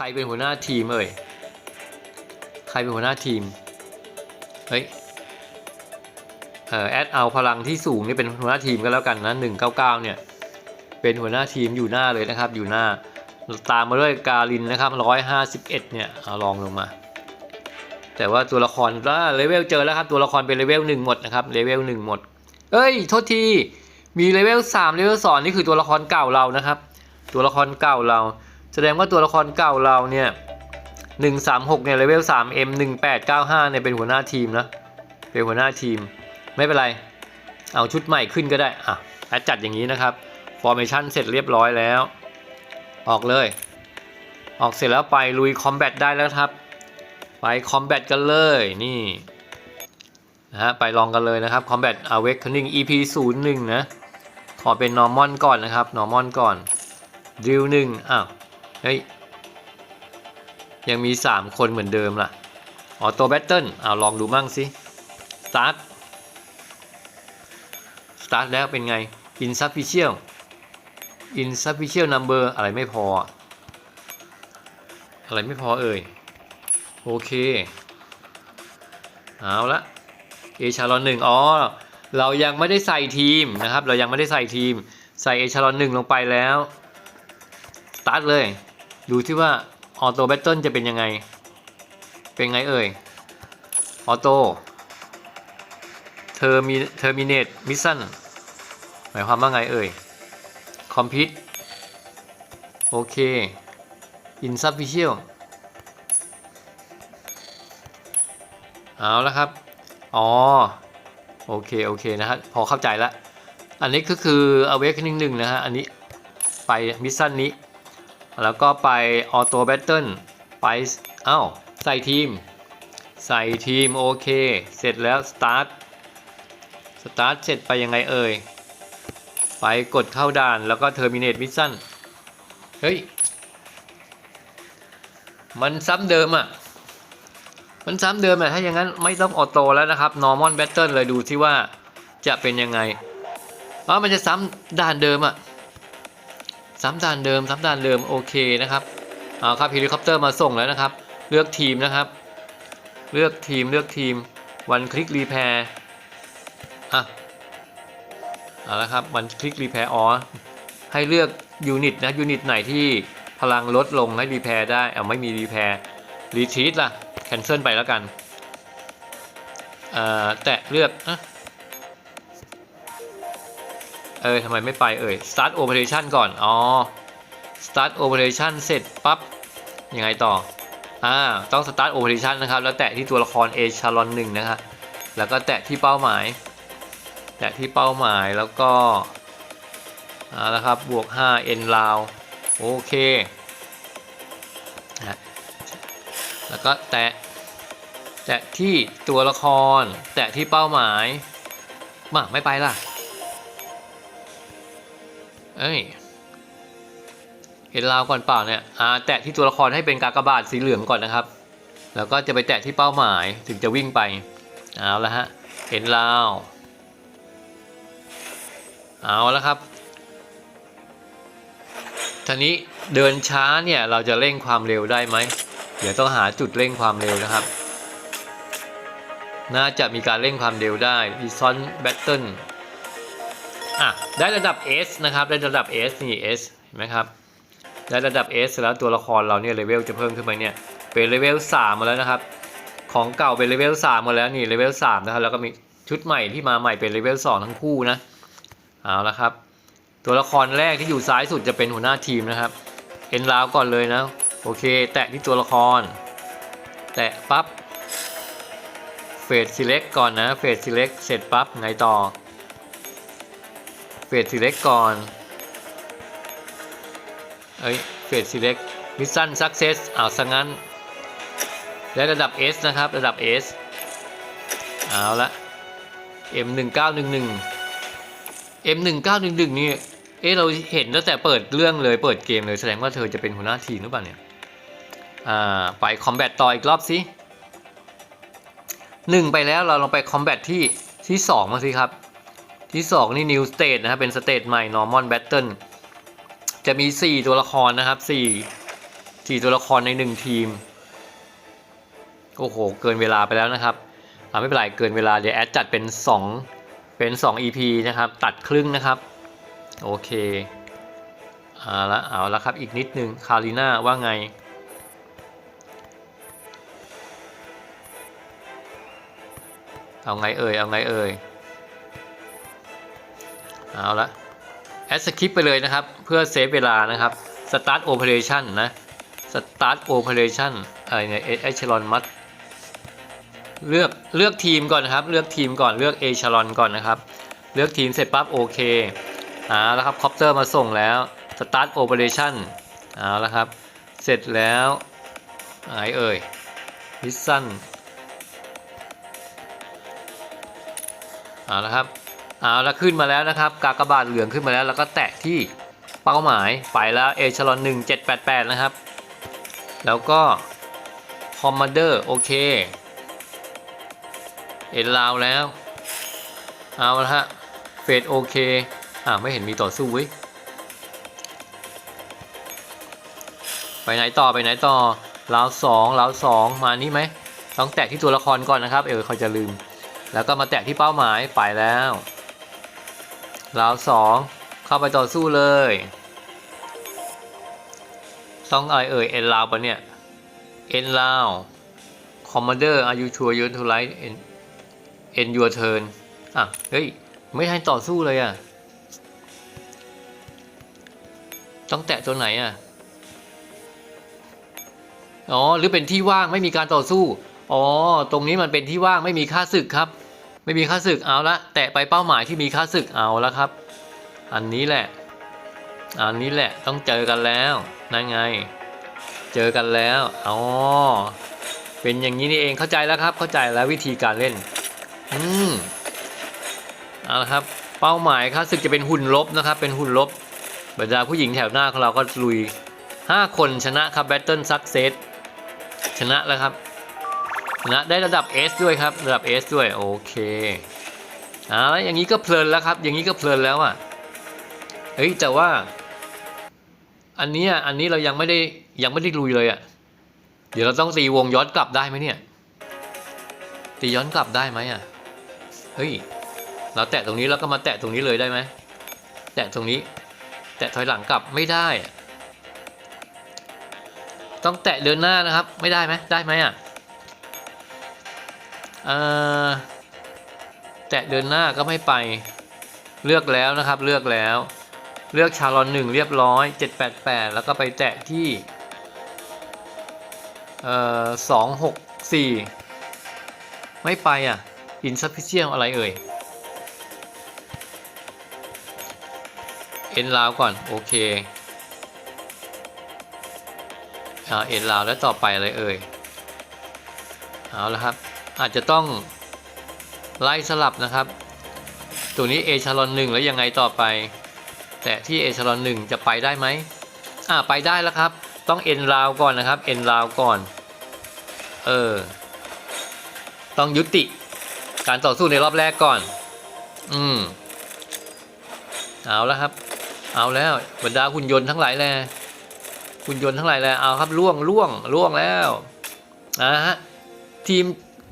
ใครเป็นหัวหน้าทีมเอ่ย ใครเป็นหัวหน้าทีม เฮ้ย เอ่อแอดเอาพลังที่สูงนี่เป็นหัวหน้าทีมก็แล้วกันนะ199เนี่ย เป็นหัวหน้าทีมอยู่หน้าเลยนะครับ อยู่หน้า ตามมาด้วยการินนะครับ151เนี่ยเอาลองลงมา แต่ว่าตัวละครก็เลเวลเจอแล้วครับ ตัวละครเป็นเลเวลหนึ่งหมดนะครับ เลเวลหนึ่งหมด เอ้ย โทษที มีเลเวลสามเลเวลสองนี่คือตัวละครเก่าเรานะครับ ตัวละครเก่าเรา แสดงว่าตัวละครเก่าเราเนี่ยหนึ่งสามหกเนี่ยเลเวลสามเอ็มหนึ่งแปดเก้าห้าเนี่ยเป็นหัวหน้าทีมนะเป็นหัวหน้าทีม ไม่เป็นไร เอาชุดใหม่ขึ้นก็ได้อะแอดจัดอย่างนี้นะครับฟอร์เมชันเสร็จเรียบร้อยแล้ว ออกเลย ออกเสร็จแล้วไปลุยคอมแบทได้แล้วครับ ไปคอมแบทกันเลยนี่นะฮะไปลองกันเลยนะครับ Combat Awakening EP 0 1นะ ขอเป็น Normal ก่อนนะครับ Normal ก่อน Drill 1อ้าว เฮ้ย ยังมี 3 คนเหมือนเดิมล่ะ Auto Battle อ้าลองดูมั่งสิ Start Start แล้วเป็นไง Insufficient Insufficient Number อะไรไม่พอ อะไรไม่พอเอ่ย โอเค เอาละเอชาลอนหนึ่งอ๋อ เรายังไม่ได้ใส่ทีมนะครับ เรายังไม่ได้ใส่ทีม ใส่เอชาลอนหนึ่งลงไปแล้ว สตาร์ทเลย ดูที่ว่าออโต้แบตเทิลจะเป็นยังไง เป็นไงเอ่ย ออโต้เทอร์มิเทอร์มินเนตมิชชั่นหมายความว่าไงเอ่ย คอมพิวโอเคอินซับฟิเชียลเอาแล้วครับ อ๋อ โอเค โอเคนะฮะพอเข้าใจแล้ว อันนี้ก็คือ Awakening 1นะฮะ อันนี้ไปมิชชั่นนี้ แล้วก็ไป Auto Battle ไปเอ้าใส่ทีม ใส่ทีม โอเค เสร็จแล้ว Start Start เสร็จไปยังไงเอ่ย ไปกดเข้าด่านแล้วก็ Terminate Mission เฮ้ย มันซ้ำเดิมอะ มันซ้ำเดิมอะถ้าอย่างนั้นไม่ต้องออโต้แล้วนะครับ normal battle เลยดูที่ว่าจะเป็นยังไงอ๋อมันจะซ้ำด่านเดิมอะ ซ้ำด่านเดิมซ้ำด่านเดิมโอเคนะครับเอาครับเฮลิคอปเตอร์มาส่งแล้วนะครับ เลือกทีมนะครับ เลือกทีมเลือกทีมวันคลิกรีแพร์อะเอาละครับวันคลิกรีแพร์อ๋อให้เลือกยูนิตนะยูนิตไหนที่พลังลดลงให้รีแพร์ได้เอาไม่มีรีแพร์รีทีสล่ะแคนเซิลไปแล้วกัน เอ่อแตะเลือกอะ เออทำไมไม่ไปเอ่ย start operation ก่อน อ๋อ start operation เสร็จปั๊บ ยังไงต่อ อ่า ต้อง start operation นะครับ แล้วแตะที่ตัวละคร A ชาลอนหนึ่งนะครับ แล้วก็แตะที่เป้าหมาย แตะที่เป้าหมายแล้วก็อ่าแล้วครับ บวก 5 n ลาวโอเคนะแล้วก็แตะ แตะที่ตัวละคร แตะที่เป้าหมายมาไม่ไปล่ะ เอ้ยเห็นลาวก่อนเปล่าเนี่ยอ่าแตะที่ตัวละครให้เป็นกากบาทสีเหลืองก่อนนะครับ แล้วก็จะไปแตะที่เป้าหมายถึงจะวิ่งไปเอาละฮะเห็นลาวเอาแล้วครับทีนี้เดินช้าเนี่ยเราจะเร่งความเร็วได้ไหมเดี๋ยวต้องหาจุดเร่งความเร็วนะครับ น่าจะมีการเร่งความเร็วได้ r e s o n Battle อะได้ระดับ S นะครับ ได้ระดับ S นี่ S เห็นไหมครับ ได้ระดับ S แล้วตัวละครเราเนี่ยเลเวลจะเพิ่มขึ้นไปเนี่ย เป็นเลเวล3มาแล้วนะครับ ของเก่าเป็นเลเวล3มาแล้วนี่เลเวล3นะครับ แล้วก็มีชุดใหม่ที่มาใหม่เป็นเลเวล2ทั้งคู่นะ เอาละครับ ตัวละครแรกที่อยู่ซ้ายสุดจะเป็นหัวหน้าทีมนะครับ เอ็นลาวก่อนเลยนะ โอเค แตะที่ตัวละคร แตะปั๊บเฟสซีเล็กก่อนนะ เฟสซีเล็กเสร็จปั๊บไงต่อ เฟสซีเล็กก่อน เอ้ยเฟสซีเล็กมิชชั่นสักเซสอ้าวซะงั้น และระดับ S นะครับ ระดับ S เอาละ M1911 M1911 นี่ เอ๊ะเราเห็นตั้งแต่เปิดเรื่องเลย เปิดเกมเลย แสดงว่าเธอจะเป็นหัวหน้าทีมหรือเปล่าเนี่ย อ่า ไปคอมแบทต่ออีกรอบสิหนึ่งไปแล้วเราลองไปคอมแบทที่ที่สองมาสิครับ ที่สองนี่ New State นะครับ เป็นสเตจใหม่ Normal Battle จะมี 4 ตัวละครนะครับ4สี่ตัวละครในหนึ่งทีม โอ้โห เกินเวลาไปแล้วนะครับไม่เป็นไรเกินเวลา เดี๋ยวแอดจัดเป็น 2 เป็น 2 EP นะครับ ตัดครึ่งนะครับ โอเคเอาละเอาละครับ อีกนิดนึงคาริน่าว่าไงเอาไงเอ่ย เอาไงเอ่ย เอาละแอดสคริปไปเลยนะครับ เพื่อเซฟเวลานะครับ Start Operation นะ Start Operation อะไรเนี่ยเอชลอนมัดเลือกเลือกทีมก่อนนะครับ เลือกทีมก่อนเลือกเอชลอนก่อนนะครับ เลือกทีมเสร็จปั๊บโอเคเอาแล้วครับคอปเตอร์มาส่งแล้ว Start Operation เอาแล้วครับ เสร็จแล้วไหนเอ่ยลิสซันเอาแล้วครับ เอาแล้วขึ้นมาแล้วนะครับ กากบาทเหลืองขึ้นมาแล้ว แล้วก็แตะที่เป้าหมายไปแล้วเอชลอน1788นะครับ แล้วก็คอมมานเดอร์โอเคเอ็นลาวแล้ว เอาละฮะเฟดโอเคอ่าไม่เห็นมีต่อสู้เว้ยไปไหนต่อไปไหนต่อลาวสองลาวสองมานี่ไหมต้องแตะที่ตัวละครก่อนนะครับ เออเขาจะลืม แล้วก็มาแตะที่เป้าหมายไปแล้ว ลาวสองเข้าไปต่อสู้เลย ต้องอะไรเอ่ยเอ็นลาวปะเนี่ยเอ็นลาวคอมมานเดอร์อายุชัวยูนทูไลท์เอ็นเอ็นยูเทิร์นอะเฮ้ยไม่ให้ต่อสู้เลยอะต้องแตะตัวไหนอะอ๋อหรือเป็นที่ว่างไม่มีการต่อสู้ อ๋อ ตรงนี้มันเป็นที่ว่างไม่มีค่าศึกครับ ไม่มีค่าศึกเอาละแตะไปเป้าหมายที่มีค่าศึกเอาแล้วครับ อันนี้แหละ อันนี้แหละต้องเจอกันแล้วนั่นไง เจอกันแล้วอ๋อเป็นอย่างนี้นี่เองเข้าใจแล้วครับ เข้าใจแล้ววิธีการเล่นอืมเอาละครับ เป้าหมายครับศึกจะเป็นหุ่นลบนะครับ เป็นหุ่นลบบรรดาผู้หญิงแถวหน้าของเราก็ลุย 5 คนชนะครับ Battle Success ชนะแล้วครับ นะได้ระดับ S ด้วยครับระดับ S ด้วยโอเคเอาแล้วอย่างนี้ก็เพลินแล้วครับ อย่างนี้ก็เพลินแล้วอะเฮ้ยแต่ว่า อันนี้อันนี้เรายังไม่ได้ยังไม่ได้ลุยเลยอะ่ะเดี๋ยวเราต้องตีวงย้อนกลับได้ไหมเนี่ย ตีย้อนกลับได้ไหมอะ่ะเฮ้ยเราแตะตรงนี้แล้วก็มาแตะตรงนี้เลยได้ไหมแตะตรงนี้ แตะถอยหลังกลับไม่ได้ ต้องแตะเดินหน้านะครับ ไม่ได้ไหมได้ไหมอะเอ่อ แตะเดินหน้าก็ไม่ไป เลือกแล้วนะครับเลือกแล้ว เลือกชาลอนหนึ่งเรียบร้อย 788 แล้วก็ไปแตะที่เอ่อ264ไม่ไปอะ insufficient อะไรเอ่ย เอ็นลาวก่อน โอเคอ่าเอ็นลาวแล้วต่อไปอะไรเอ่ย เอาละครับ อาจจะต้องไล่สลับนะครับ ตัวนี้เอชลอนหนึ่งแล้วยังไงต่อไป แต่ที่เอชลอนหนึ่งจะไปได้ไหมอ่าไปได้แล้วครับ ต้องเอ็นราวก่อนนะครับเอ็นราวก่อน เออ ต้องยุติการต่อสู้ในรอบแรกก่อน อืม เอาแล้วครับ เอาแล้วบรรดาหุ่นยนต์ทั้งหลายแลหุ่นยนต์ทั้งหลายแลเอาครับล่วงล่วงล่วงแล้วนะฮะทีม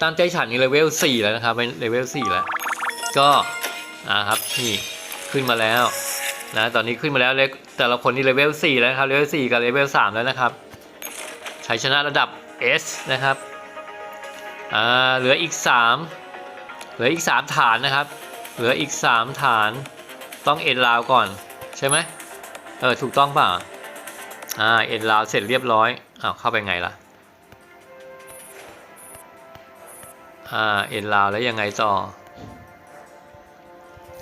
ตามใจฉันนี่เลเวลสี่แล้วนะครับเป็นเลเวลสี่แล้ว ก็อ่าครับนี่ขึ้นมาแล้วนะตอนนี้ขึ้นมาแล้วเลยแต่ละคนนี่เลเวล4แล้วครับเลเวล4กับเลเวล3แล้วนะครับชัยชนะระดับ S นะครับอ่าเหลืออีก 3 เหลืออีก 3 ฐานนะครับ เหลืออีก 3 ฐานต้องเอ็นลาวก่อนใช่ไหมเออถูกต้องเปล่าอ่าเอ็นลาวเสร็จเรียบร้อยอ้าวเข้าไปไงล่ะ อ่าเอ็นลาวแล้วยังไงต่อ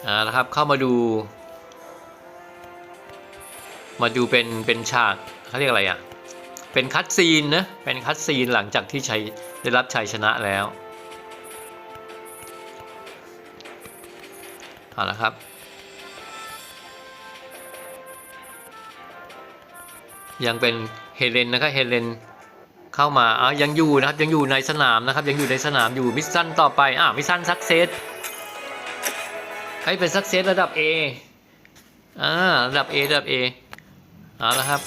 อ่านะครับเข้ามาดู มาดูเป็นเป็นฉากเขาเรียกอะไรอะ่ะเป็นคัดซีนนะเป็นคัดซีนหลังจากที่ชัยได้รับชัยชนะแล้วเอาละครับ ยังเป็นเฮเลนนะครับเฮเลน เข้ามาอะยังอยู่นะครับยังอยู่ในสนามนะครับยังอยู่ในสนามอยู่มิชชั่นต่อไปอะมิชชั่นซักเซสให้เป็นซักเซสระดับ A อ่าระดับ A ระดับ A เอาละครับ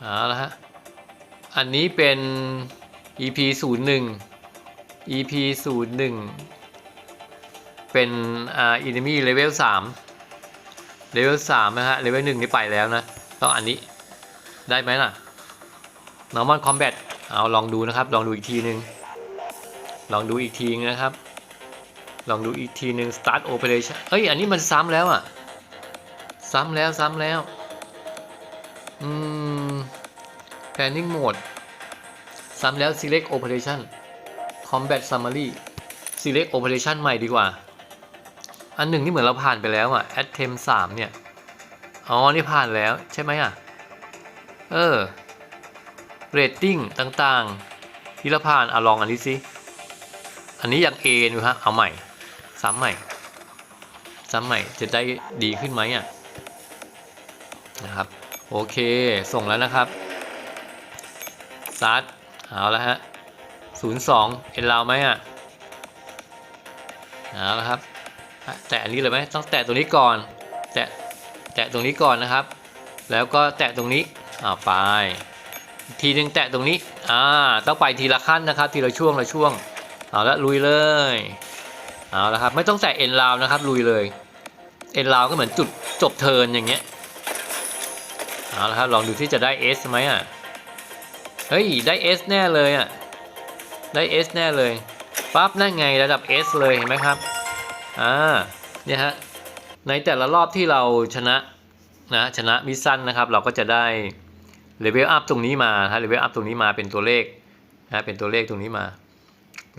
เอาละฮะอันนี้เป็น EP 0 1 EP 0 1เป็นอ่า enemy level 3 level 3นะฮะ level 1นี่ไปแล้วนะต้องอันนี้ได้ไหมล่ะ normal combat เอาลองดูนะครับ ลองดูอีกทีนึงลองดูอีกทีนะครับ ลองดูอีกทีนึง start operation เอ้ย อันนี้มันซ้ำแล้วอะ ซ้ำแล้วซ้ำแล้ว อืม planning mode ซ้ำแล้ว select operation combat summary select operation ใหม่ดีกว่า อันหนึ่งนี่เหมือนเราผ่านไปแล้วอะ attempt 3เนี่ย อ๋อ นี่ผ่านแล้วใช่ไหมอะ เออ rating ต่างๆที่เราผ่านเอาลองอันนี้สิอันนี้ยัง A อยู่ฮะเอาใหม่ซ้ำใหม่ซ้ำใหม่จะได้ดีขึ้นไหมอะนะครับโอเคส่งแล้วนะครับสตาร์ทเอาแล้วฮะศูนย์สองเอ็นเราไหมอะเอาแล้วครับแตะอันนี้เลยไหมต้องแตะตรงนี้ก่อนแตะแตะตรงนี้ก่อนนะครับ แล้วก็แตะตรงนี้อ่าไป ทีหนึ่งแตะตรงนี้อ่าต้องไปทีละขั้นนะครับ ทีละช่วงละช่วงเอาละลุยเลยเอาละครับไม่ต้องแตะเอ็นราวนะครับ ลุยเลย เอ็นราวก็เหมือนจุดจบเทิร์นอย่างเงี้ยเอาละครับลองดูที่จะได้ S ไหมอะเฮ้ยได้ S แน่เลยอะได้ S แน่เลยปั๊บนั่นไงระดับ S เลยเห็นไหมครับอ่าเนี่ยฮะในแต่ละรอบที่เราชนะนะชนะมิชชั่นนะครับ เราก็จะได้ เลเวลอัพตรงนี้มาฮะเลเวลอัพตรงนี้มาเป็นตัวเลขนะเป็นตัวเลขตรงนี้มา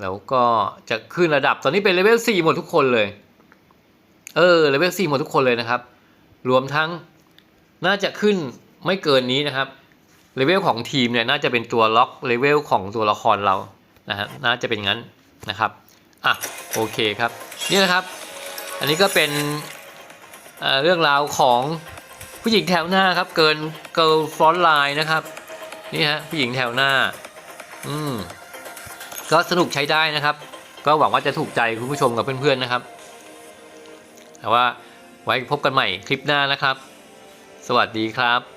แล้วก็จะขึ้นระดับตอนนี้เป็นเลเวล4หมดทุกคนเลย เออเลเวล4หมดทุกคนเลยนะครับ รวมทั้งน่าจะขึ้นไม่เกินนี้นะครับเลเวลของทีมเนี่ยน่าจะเป็นตัวล็อกเลเวลของตัวละครเรานะฮะน่าจะเป็นงั้นนะครับอะโอเคครับ นี่นะครับ อันนี้ก็เป็นเเรื่องราวของ ผู้หญิงแถวหน้าครับ เกินเกิร์ลฟอนไลน์นะครับ นี่ฮะผู้หญิงแถวหน้า อืมก็สนุกใช้ได้นะครับ ก็หวังว่าจะถูกใจคุณผู้ชมกับเพื่อนๆนะครับ แต่ว่าไว้พบกันใหม่คลิปหน้านะครับ สวัสดีครับ